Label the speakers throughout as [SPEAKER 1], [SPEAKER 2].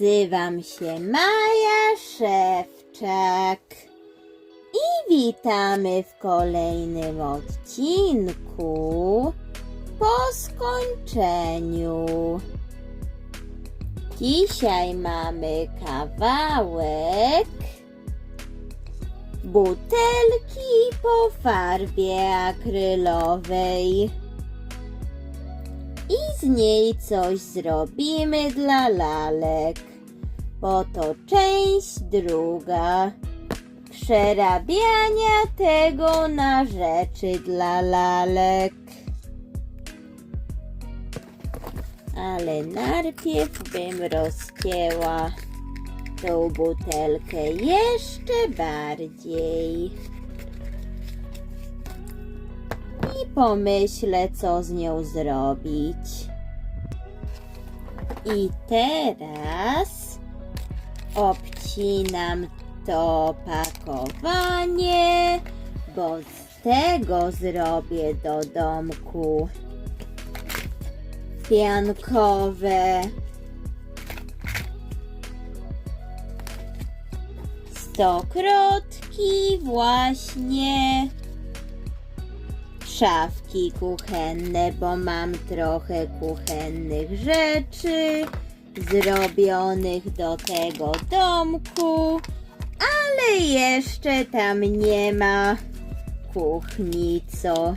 [SPEAKER 1] Nazywam się Maja Szewczak i witamy w kolejnym odcinku po skończeniu. Dzisiaj mamy kawałek butelki po farbie akrylowej i z niej coś zrobimy dla lalek. Bo to część druga przerabiania tego na rzeczy dla lalek. Ale najpierw bym rozcięła tą butelkę jeszcze bardziej. I pomyślę, co z nią zrobić. I teraz obcinam to pakowanie, bo z tego zrobię do domku. Piankowe. Stokrotki właśnie. Szafki kuchenne, bo mam trochę kuchennych rzeczy zrobionych do tego domku, ale jeszcze tam nie ma kuchni, co,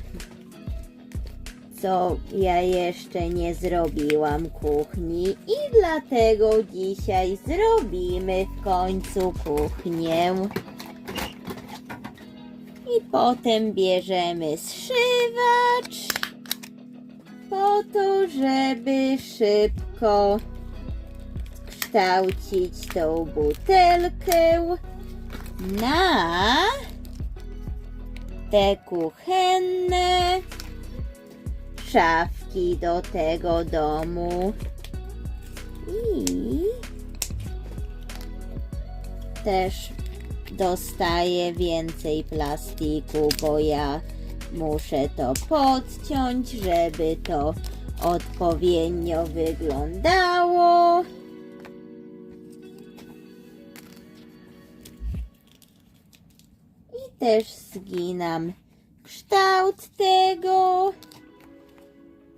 [SPEAKER 1] co ja jeszcze nie zrobiłam kuchni i dlatego dzisiaj zrobimy w końcu kuchnię. I potem bierzemy zszywacz po to, żeby szybko kształcić tą butelkę na te kuchenne szafki do tego domu. I też dostaję więcej plastiku, bo ja muszę to podciąć, żeby to odpowiednio wyglądało. Też zginam kształt tego.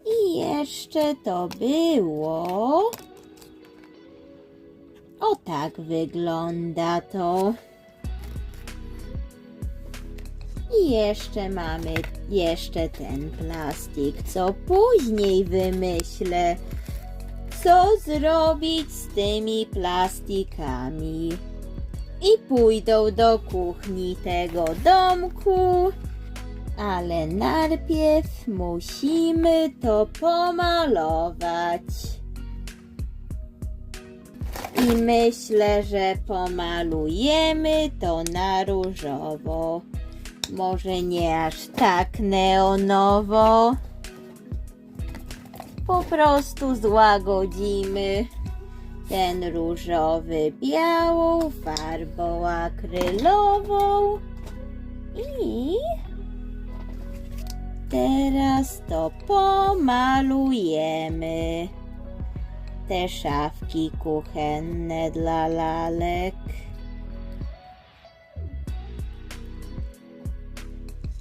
[SPEAKER 1] I jeszcze to było. O tak wygląda to. I jeszcze mamy jeszcze ten plastik, co później wymyślę, co zrobić z tymi plastikami. I pójdą do kuchni tego domku, ale najpierw musimy to pomalować. I myślę, że pomalujemy to na różowo. Może nie aż tak neonowo. Po prostu złagodzimy ten różowy białą farbą akrylową. I teraz to pomalujemy te szafki kuchenne dla lalek.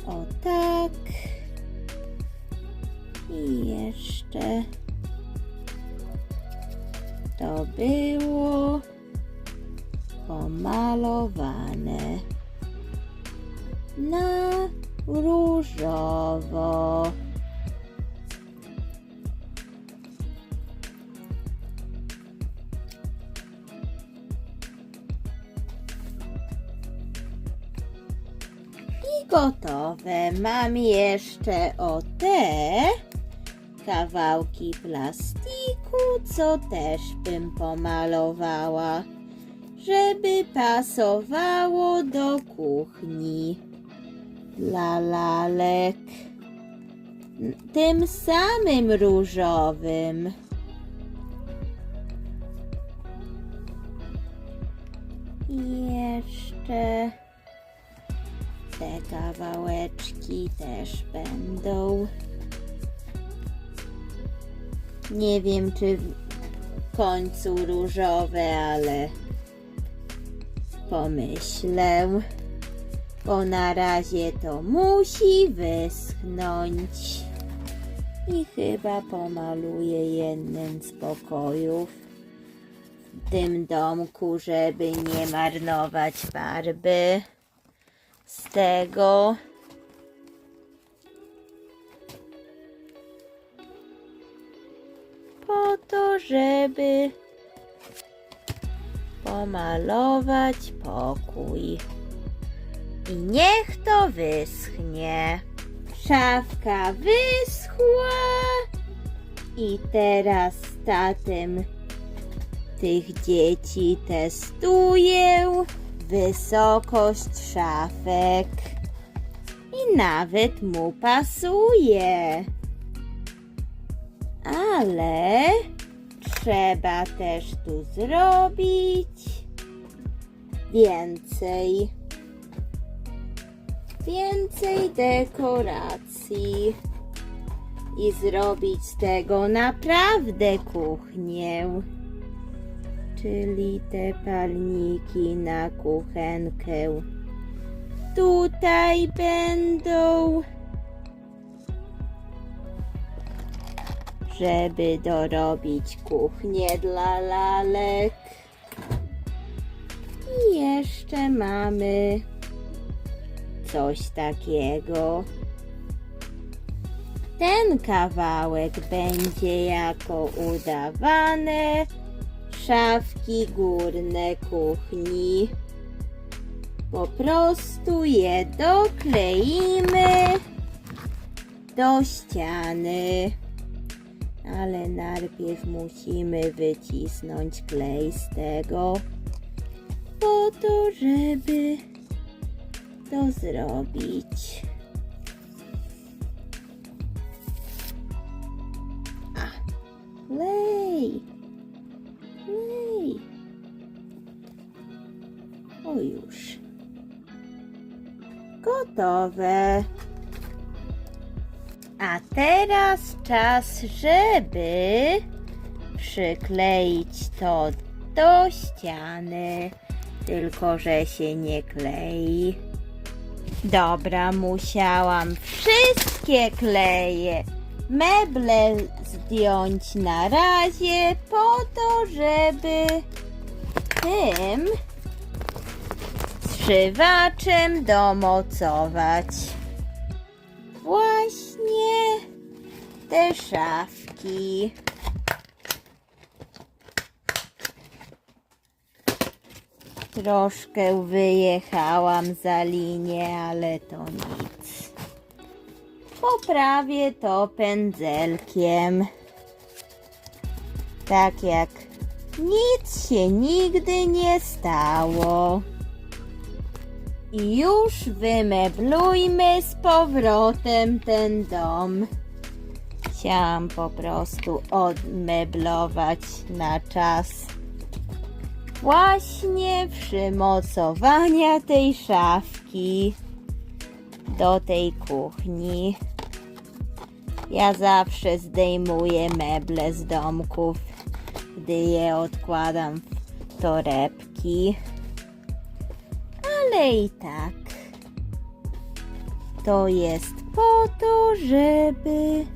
[SPEAKER 1] O tak. I jeszcze to było pomalowane na różowo. I gotowe. Mam jeszcze o te kawałki plastiku, co też bym pomalowała, żeby pasowało do kuchni dla lalek. Tym samym różowym. Jeszcze te kawałeczki też będą Nie wiem, czy w końcu różowe, ale pomyślę. Bo na razie to musi wyschnąć. I chyba pomaluję jeden z pokojów w tym domku, żeby nie marnować farby z tego. Po to, żeby pomalować pokój. I niech to wyschnie. Szafka wyschła. I teraz tatem tych dzieci testuję wysokość szafek. I nawet mu pasuje. Ale trzeba też tu zrobić więcej. Więcej dekoracji. I zrobić z tego naprawdę kuchnię. Czyli te palniki na kuchenkę. Tutaj będą. Żeby dorobić kuchnię dla lalek. I jeszcze mamy coś takiego. Ten kawałek będzie jako udawane szafki górne kuchni. Po prostu je dokleimy do ściany ale najpierw musimy wycisnąć klej z tego, po to, żeby to zrobić. A, klej, klej. O już. Gotowe. A teraz czas, żeby przykleić to do ściany. Tylko, że się nie klei. Dobra, musiałam wszystkie kleje, meble zdjąć na razie po to, żeby tym zszywaczem domocować właśnie te szafki. Troszkę wyjechałam za linię, ale to nic. Poprawię to pędzelkiem. Tak jak nic się nigdy nie stało. I już wymeblujmy z powrotem ten dom. Chciałam po prostu odmeblować na czas właśnie przymocowania tej szafki do tej kuchni. Ja zawsze zdejmuję meble z domków, gdy je odkładam w torebki. Ale i tak. To jest po to, żeby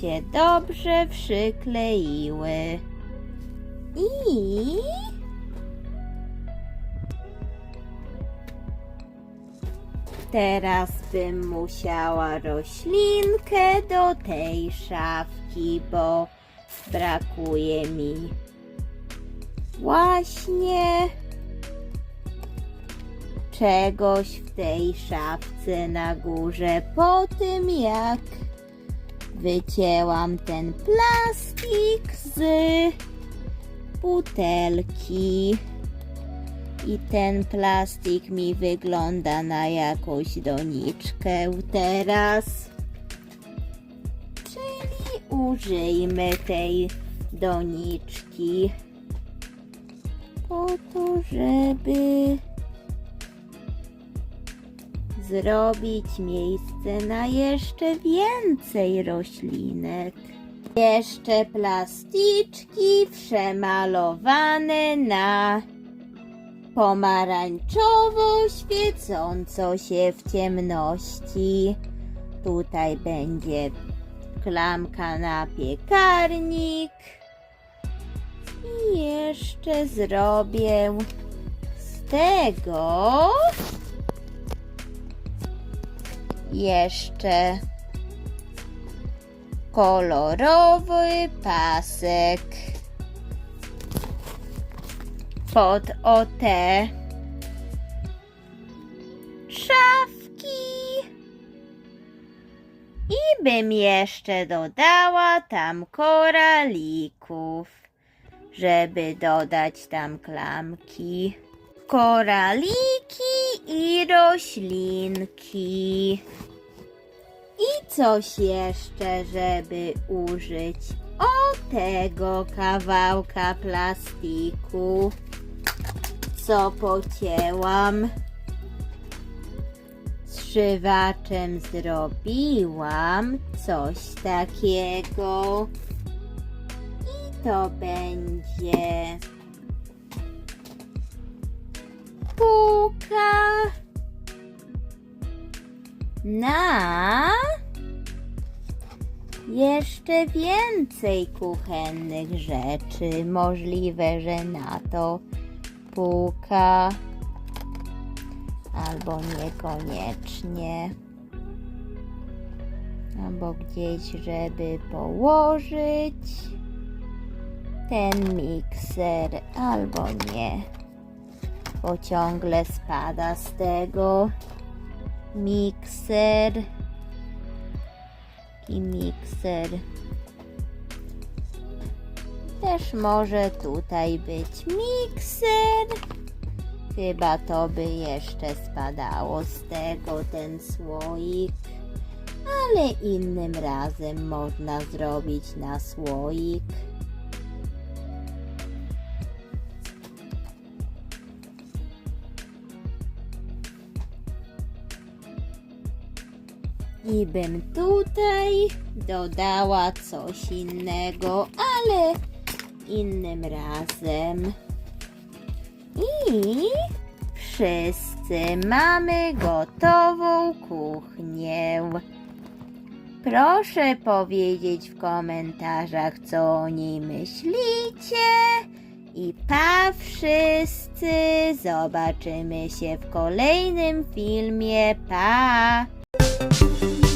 [SPEAKER 1] się dobrze przykleiły. I teraz bym musiała roślinkę do tej szafki, bo brakuje mi właśnie czegoś w tej szafce na górze po tym jak wycięłam ten plastik z butelki. I ten plastik mi wygląda na jakąś doniczkę teraz. Czyli użyjmy tej doniczki po to, żeby zrobić miejsce na jeszcze więcej roślinek. Jeszcze plasticzki przemalowane na pomarańczowo świecąco się w ciemności. Tutaj będzie klamka na piekarnik. I jeszcze zrobię z tego jeszcze kolorowy pasek pod o te szafki. I bym jeszcze dodała tam koralików, żeby dodać tam klamki. Koraliki i roślinki. I coś jeszcze, żeby użyć o tego kawałka plastiku, co pocięłam. Zszywaczem zrobiłam coś takiego. I to będzie półka na jeszcze więcej kuchennych rzeczy. Możliwe, że na to półka albo niekoniecznie. Albo gdzieś, żeby położyć ten mikser, albo nie, bo ciągle spada z tego mikser i mikser. Też może tutaj być mikser. Chyba to by jeszcze spadało z tego ten słoik. Ale innym razem można zrobić na słoik. I bym tutaj dodała coś innego, ale innym razem. I wszyscy mamy gotową kuchnię. Proszę powiedzieć w komentarzach, co o niej myślicie. I pa wszyscy! Zobaczymy się w kolejnym filmie. Pa! Thank you.